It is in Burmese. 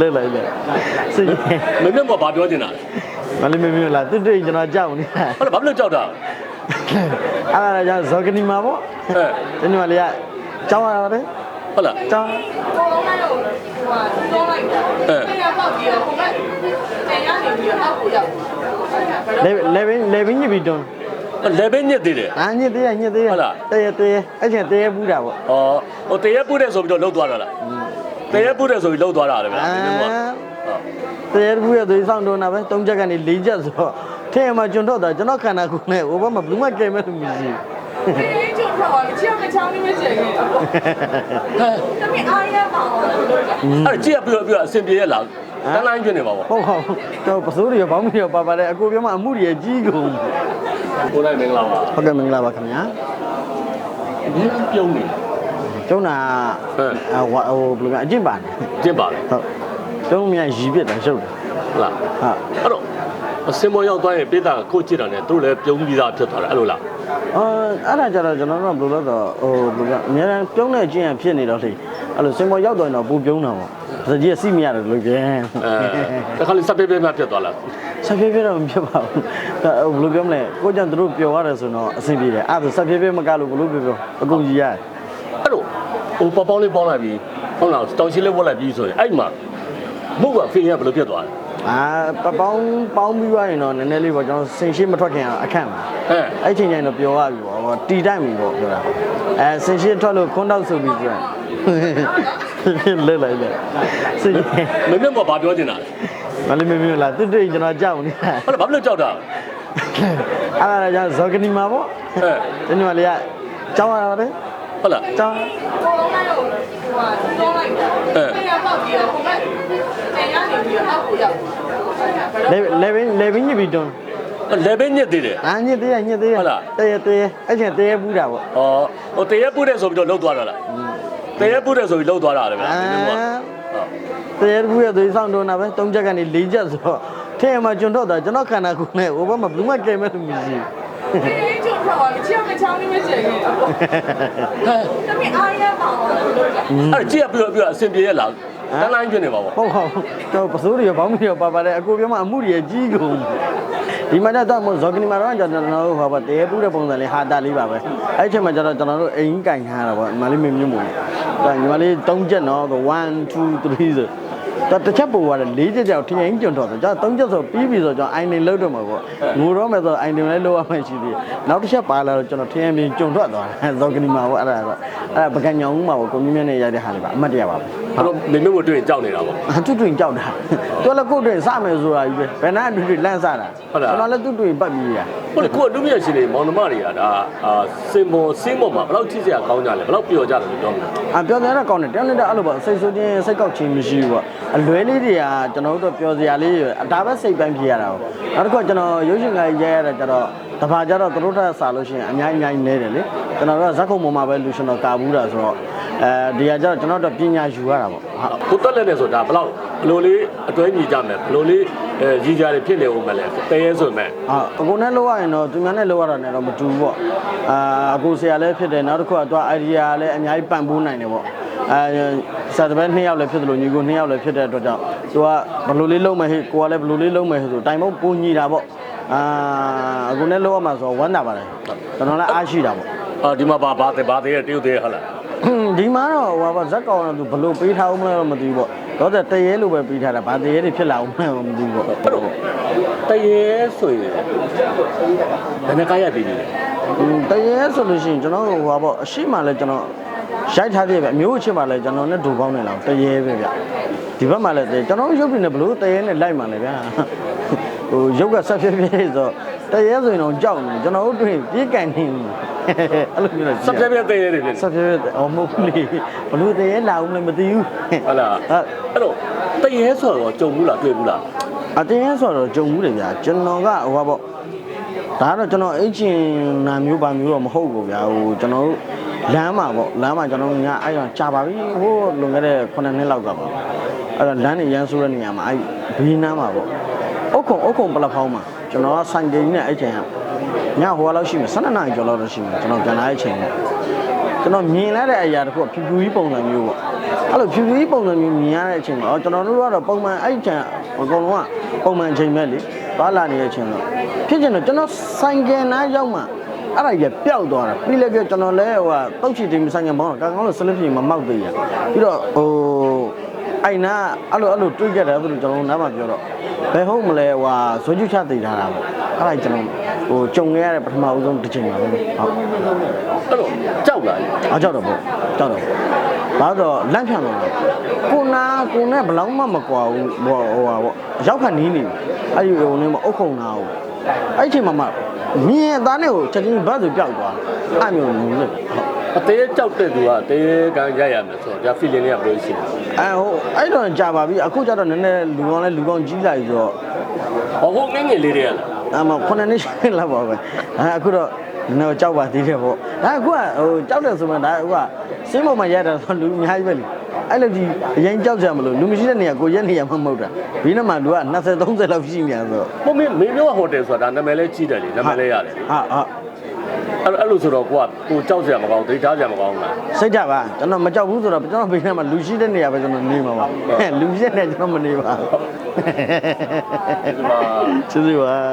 လဲလိုက်တယ်စိတ်မင်းတို့ကဘာပြောနေတာလဲမလေးမမျိုးလားတစ်တွေ့ကျွန်တော်ကြောက်နေတာဟုတ်လားဘာဖြစ်လို့ကြောက်တာအဲ့ဒါကြောင့်ဇော်ကနီမှာပေါ့အဲဒီနေ့မလေးကကြောက်ရပါတယ်ဟုတ်လားကြောက်ကိုလုံးကတော့ဟိုဟာတွန်းလိုက်တာအဲ့ရပေါက်ပြီးတော့ဟိုဘက်တင်ရနေပြီးတော့အောက်ကိုရောက်လေလေဘင်းလေဘင်းညစ်ပြီးတွန်းလေဘင်းညစ်သေးတယ်အာညစ်သေးရညစ်သေးရဟုတ်လားတရေတရေအဲ့ချင်းတရေပူးတာပေါ့ဩဟိုတရက်ပုတ်တဲ့ဆိုပြီးတော့လှုပ်သွားတာလား တရက်ပုတ်တဲ့ဆိုပြီးလှုပ်သွားတာလေဗျာအာမင်းတို့ကဟုတ်တရေပူးရသွေးဆောင်တွန်းတာပဲ၃ချက်ကနေ၄ချက်ဆိုတော့ထဲမှာကျွန်တော်တော့ကျွန်တော်ခန္ဓာကိုယ်နဲ့ဟိုဘက်မှာဘယ်သူမှကဲမဲ့လို့မရှိဒီလေးကျုံထွက်သွားပြီချစ်မချောင်းလေးမကျန်ခဲ့တော့ဟဲ့တမီးအားရပါအောင်လို့ကြာအဲ့ကြည့်ရပြီးတော့ပြီးတော့အစင်ပြေရလားတန်းလိုင်းကျွနေပါဗောဘူးဟုတ်ဟုတ်တော့ပစိုးတွေရောဘောင်းတွေရောပါပါတယ်အကိုပြောမှအမှုတွေကြီးကုန်ကိုနိုင်မင်္ဂလာပါဟုတ်ကဲ့မင်္ဂလာပါခင်ဗျာဒီပြုံးနေ ကျုံးတာဟမ်ဟိုဟိုဘယ်လိုကအကျင့်ပါတယ်ကျင့်ပါလေဟုတ်ကျုံးမြန်ရီးပြစ်တယ်ရှုပ်တယ်ဟုတ်လားဟုတ်အဲ့တော့အစင်မောရောက်သွားရင်ပိဿာကိုကြည့်တာနဲ့သူတို့လည်းပြုံးပြီးသားဖြစ်သွားတယ်အဲ့လိုလားအော်အဲ့ဒါကြတော့ကျွန်တော်တို့ကဘယ်လိုလဲတော့ဟိုဘယ်လိုကအများအားပြုံးတဲ့အကျင့်ရဖြစ်နေတော့လေအဲ့လိုစင်ပေါ်ရောက်တော့ရင်တော့ပူပြုံးတာပေါ့စကြီးအစီမရတယ်လို့ကျန်အဲတခါလေးစပ်ပြပြပြဖြစ်သွားလားဆက်ပြေးပြေးတော့မဖြစ်ပါဘူးဒါဘယ်လိုပြောမလဲကိုကြောင့်တို့ပျော်ရတယ်ဆိုတော့အဆင်ပြေတယ်အဲ့ဒါဆက်ပြေးပြေးမကလို့ဘယ်လိုပြောပြောအကုန်ကြီးရတယ်အဲ့တော့ ဟိုပေါပေါင်းလေးပေါင်းလိုက်ပြီးဟုတ်လားတောင်ရှိလေးဝတ်လိုက်ပြီးဆိုရင်အဲ့မှာမဟုတ်ကဖေးရဘယ်လိုဖြစ်သွားလဲအာပပေါင်းပေါင်းပြီးသွားရင်တော့နည်းနည်းလေးပေါ့ကျွန်တော်စင်ရှိမထွက်ခင်အောင်အခန့်ပါအဲအဲ့ချိန်ကျရင်တော့ပျော်ရပြီပေါ့ဟောတီတိုက်ပြီပေါ့ပြောတာအဲစင်ရှိထွက်လို့ခွန်းတောက်ဆိုပြီးပြောလဲလိုက်တယ်စိတ်မင်းတို့ကဘာပြောနေတာလဲမလေးမမျိုးလားတစ်တွေ့ကျွန်တော်ကြောက်နေတာဟုတ်လားဘာဖြစ်လို့ကြောက်တာအဲ့ဒါကြောင့်ဇော်ကနီမှာပေါ့အဲဒီနေ့မလေးကကြောက်ရပါတယ်ဟုတ်လားကြောက်ကိုလုံးကတော့ ဟိုဟာတွန်းလိုက်တာအဲ့ရပေါက်ပြီးတော့ဟိုဘက်တင်ရနေပြီးတော့အောက်ကိုရောက်လေလေဘင်းလေဘင်းညစ်ပြီးတွန်းလေဘင်းညစ်သေးတယ် အာညစ်သေးရညစ်သေးရဟုတ်လား တရေတရေအဲ့ချင်းတရေပူးတာပေါ့ဩဟိုတရက်ပုတ်တဲ့ဆိုပြီးတော့လှုပ်သွားတာလားတရက်ပုတ်တဲ့ဆိုပြီးလှုပ်သွားတာလေဗျာမင်းတို့ကဟုတ်တရေပူးရသွေးဆောင်တွန်းတာပဲ၃ချက်ကနေ၄ချက်ဆိုတော့ထဲမှာကျွန်တော်တော့ကျွန်တော်ခန္ဓာကိုယ်နဲ့ဟိုဘက်မှာဘယ်သူမှကဲမဲ့လို့မရှိဒီ လေးကျုံထွက်သွားပြီချစ်မချောင်းလေးမကျန်ခဲ့တော့ဟဲ့တမီးအားရပါအောင်လို့ကြာအဲ့ကြည့်ရပြီးတော့ပြီးတော့အစင်ပြေရလားတန်းလိုင်းကျွနေပါဗောဘူးဟုတ်ဟုတ်တော့ပစိုးတွေရောဘောင်းတွေရောပါပါတယ်အကိုပြောမှအမှုတွေကြီးကုန်ဒီမှာတော့ဇော်ကနီမှာတော့ကျွန်တော်တို့ဟောပါတရေပူးတဲ့ပုံစံလေးဟာတာလေးပါပဲအဲ့ချိန်မှာကျတော့ကျွန်တော်တို့အိမ်ကင်ထားတာပေါ့ညီမလေးမင်းမြင့်မို့ဒါညီမလေး၃ချက်နော်1 2 3ဆို တော့တစ်ချက်ပို့သွားတယ်၄ချက်ကြောက်ထင်းရင်ကျွန်းတော့ဆိုကျွန်တော်၃ချက်ဆိုပြီးပြီဆိုကျွန်တော်အိုင်တင်လောက်တော့မှာပေါ့ငိုတော့မယ်ဆိုအိုင်တင်လည်းလောက်ရမှရှိသေးတယ်နောက်တစ်ချက်ပါလာတော့ကျွန်တော်ထင်းရင်ပြင်ကျွန်းထွက်သွားတယ်ဇော်ကနီမှာပေါ့အဲ့ဒါတော့အဲ့ဒါပကံညောင်ဦးမှာပေါ့ကိုမြင့်မြင့်နဲ့ရတဲ့ဟာလေးပါအမှတ်တရပါပဲအဲ့တော့မင်းတို့ကိုတွေ့ရင်ကြောက်နေတာဗောအတူတူကြောက်တာ သူလည်းကိုယ်တွင်စမယ်ဆိုတာကြီးပဲဘယ်နှအတူတူလန့်စားတာဟုတ်လား ကျွန်တော်လည်းသူ့တွင်ပတ်ပြီးရဟုတ်လေကိုအတူမြတ်ရှင်တွေမောင်နှမတွေကဒါအာစင်မောစင်းမောမှာဘယ်လောက်ချစ်စရာကောင်းကြလဲဘယ်လောက်ပျော်ကြတယ်လို့ပြောမလဲအပြောတယ်တော့ကောင်းတယ်တယောက်နဲ့တယောက်အဲ့လိုပေါ့စိတ်ဆိုးခြင်းစိတ်ကောက်ခြင်းမရှိဘူးပေါ့အလွဲလေးတွေကကျွန်တော်တို့ပြောစရာလေးတွေဒါပဲစိတ်ပန်းဖြစ်ရတာပေါ့နောက်တစ်ခုကကျွန်တော်ရုပ်ရှင်ကရိုက်ရတာကျတော့တခါကျတော့သူတို့ထက်စားလို့ရှိရင်အများကြီးအများကြီးနေတယ်လေကျွန်တော်တို့ကဇက်ခုံပေါ်မှာပဲလူရှင်တော်ကာဘူးတာဆိုတော့ အဲဒီကကျတော့ကျွန်တော်တို့ပညာယူရတာပေါ့ဟုတ်ကိုတက်လက်နဲ့ဆိုတာဘယ်လောက်ဘယ်လိုလေးအတွဲညီကြမယ်ဘယ်လိုလေးအဲကြီးကြတွေဖြစ်နေဦးမလဲတရေဆိုမဲ့အာအကုန်နဲ့လောက်ရရင်တော့သူများနဲ့လောက်ရတာနဲ့တော့မတူဘူးပေါ့အာအကိုဆရာလည်းဖြစ်တယ်နောက်တစ်ခုကတော့ idea လည်းအများကြီးပံ့ပိုးနိုင်တယ်ပေါ့အဲစာတပည့်နှစ်ယောက်လည်းဖြစ်တယ်လို့ညီကိုနှစ်ယောက်လည်းဖြစ်တဲ့အတွက်ကြောင့်သူကဘယ်လိုလေးလုံးမယ်ဟဲ့ကိုကလည်းဘယ်လိုလေးလုံးမယ်ဆိုတိုင်ပုံပူညီတာပေါ့အာအကုန်နဲ့လောက်ရမှာဆိုတော့ဝမ်းတာပါတယ်ကျွန်တော်လည်းအားရှိတာပေါ့အာဒီမှာဘာဘာတဲ့ဘာတဲ့တရုတ်တဲ့ဟုတ်လား ဒီမှာတော့ဟိုပါဇက်ကောင်တော့သူဘယ်လိုပေးထားအောင်မလဲတော့မသိဘူးပေါ့တော့တရေလိုပဲပေးထားတာဗာတရေတွေဖြစ်လာအောင်မလဲမသိဘူးပေါ့အဲ့တော့တရေဆိုရင်ဘယ်နှကားရပြီလဲอืมတရေဆိုလို့ရှိရင်ကျွန်တော်ဟိုပါပေါ့အရှိမှလည်းကျွန်တော်ရိုက်ထားသေးပဲအမျိုးအချင်းမှလည်းကျွန်တော်နဲ့ဒူပေါင်းနေလောက်တရေပဲဗျဒီဘက်မှလည်းတရေကျွန်တော်ရုပ်ပြနေဘလို့တရေနဲ့လိုက်မှလည်းဗျာဟိုရုပ်ကဆက်ဖြည်းဖြည်းဆိုတရေဆိုရင်တော့ကြောက်နေကျွန်တော်တို့တွေ့ပြေးကန်နေ အဲ့လိုမျိုးတော့စပ်ပြပြတရေတွေဖြစ်ဆက်ဖြည်းဖြည်းအော်မဟုတ်ဘူးလေဘလို့တရေလာအောင်လည်းမသိဘူးဟုတ်လားဟုတ်အဲ့တော့တရေဆိုတော့ကြုံဘူးလားတွေ့ဘူးလားအတင်းဆိုတော့ကြုံမှုတယ်ဗျာကျွန်တော်ကဟိုပါပေါ့ဒါကတော့ကျွန်တော်အချင်းနာမျိုးပါမျိုးတော့မဟုတ်ဘူးဗျာဟိုကျွန်တော်တို့လမ်းမှာပေါ့လမ်းမှာကျွန်တော်တို့ညအဲ့တော့ကြာပါပြီဟိုလွန်ခဲ့တဲ့9နှစ်လောက်ကပါအဲ့တော့လမ်းနေရန်ဆိုးတဲ့နေရာမှာအဲ့ဘေးနားမှာပေါ့အုတ်ခုံအုတ်ခုံပလက်ဖောင်းမှာကျွန်တော်ကဆိုင်ကင်းနဲ့အဲ့ချိန်က ညဟိုလောက်ရှိမယ်12နာရီကျော်လောက်တော့ရှိမယ်ကျွန်တော်ပြန်လာတဲ့အချိန်ကကျွန်တော်မြင်လိုက်တဲ့အရာတစ်ခုကဖြူဖြူကြီးပုံစံမျိုးပေါ့အဲ့လိုဖြူဖြူကြီးပုံစံမျိုးမြင်ရတဲ့အချိန်မှာအော်ကျွန်တော်တို့ကတော့ပုံမှန်အဲ့ချံအကုန်လုံးကပုံမှန်အချိန်ပဲလေသွားလာနေတဲ့အချိန်တော့ဖြစ်ချင်တော့ကျွန်တော်ဆိုင်ကယ်နားရောက်မှအဲ့ဒါကြီးပျောက်သွားတာပြီးလည်းပြကျွန်တော်လည်းဟိုကတုတ်ချီတင်ဆိုင်ကယ်ဘောင်းတော့ကောင်းကောင်းလို့စလစ်ပြေမမောက်သေးရပြီးတော့ဟိုအိုင်နာအဲ့လိုအဲ့လိုတွေးကြတယ်ဆိုတော့ကျွန်တော်နားမှာပြောတော့ဘယ်ဟုတ်မလဲဟိုဇွဲကျွချသိထားတာပေါ့အဲ့ဒါကျွန်တော် ဟိုကြုံခဲ့ရတဲ့ပထမဦးဆုံးတစ်ချိန်ပါပဲဟုတ်အဲ့တော့ကြောက်လာတယ်အားကြောက်တော့ပေါ့ကြောက်တော့ဘာလို့တော့လန့်ဖြန့်သွားတာကိုနာကိုနဲ့ဘလောက်မှမကွာဘူးဟိုဟိုဟာပေါ့ရောက်ခဏနီးနေပြီအဲ့ဒီဟိုနေမအုတ်ခုံနာကိုအဲ့ဒီအချိန်မှာမှမြင်အသားနဲ့ကိုချက်ချင်းဘတ်ဆိုပျောက်သွားအဲ့မျိုးမျိုးလေဟုတ်အသေးကြောက်တဲ့သူကအသေးကရိုက်ရမယ်ဆိုတော့ဒါ feeling လေးကဘယ်လိုရှိလဲအဲဟိုအဲ့တော့ကြာပါပြီအခုကျတော့နည်းနည်းလူကောင်းလဲလူကောင်းကြီးလာပြီဆိုတော့ဟောဟိုငငယ်လေးတွေကလား အမခုနှစ်နှစ်ရှိလောက်ပါပဲအဲအခုတော့နည်းနည်းကြောက်ပါသေးတယ်ပေါ့ဒါအခုကဟိုကြောက်တယ်ဆိုမှဒါအခုကစင်းပေါ်မှာရက်တယ်ဆိုလူအများကြီးပဲလေအဲ့လိုကြီးအရင်ကြောက်ကြမလို့လူမရှိတဲ့နေရာကိုရက်နေရာမှမဟုတ်တာဒီနေ့မှလူက20 30လောက်ရှိနေရဆိုတော့မမေမေမျိုးဟိုတယ်ဆိုတာဒါနာမည်လေးကြီးတယ်လေနာမည်လေးရတယ်လေဟာဟာအဲ့အဲ့လိုဆိုတော့ကိုကကိုကြောက်စရာမကောင်းဒိတ်ထားစရာမကောင်းလားစိတ်ကြပါကျွန်တော်မကြောက်ဘူးဆိုတော့ကျွန်တော်ဘေးထဲမှာလူရှိတဲ့နေရာပဲကျွန်တော်နေမှာပါလူရှိတဲ့နေရာကျွန်တော်မနေပါဘူးကျေးဇူးပါ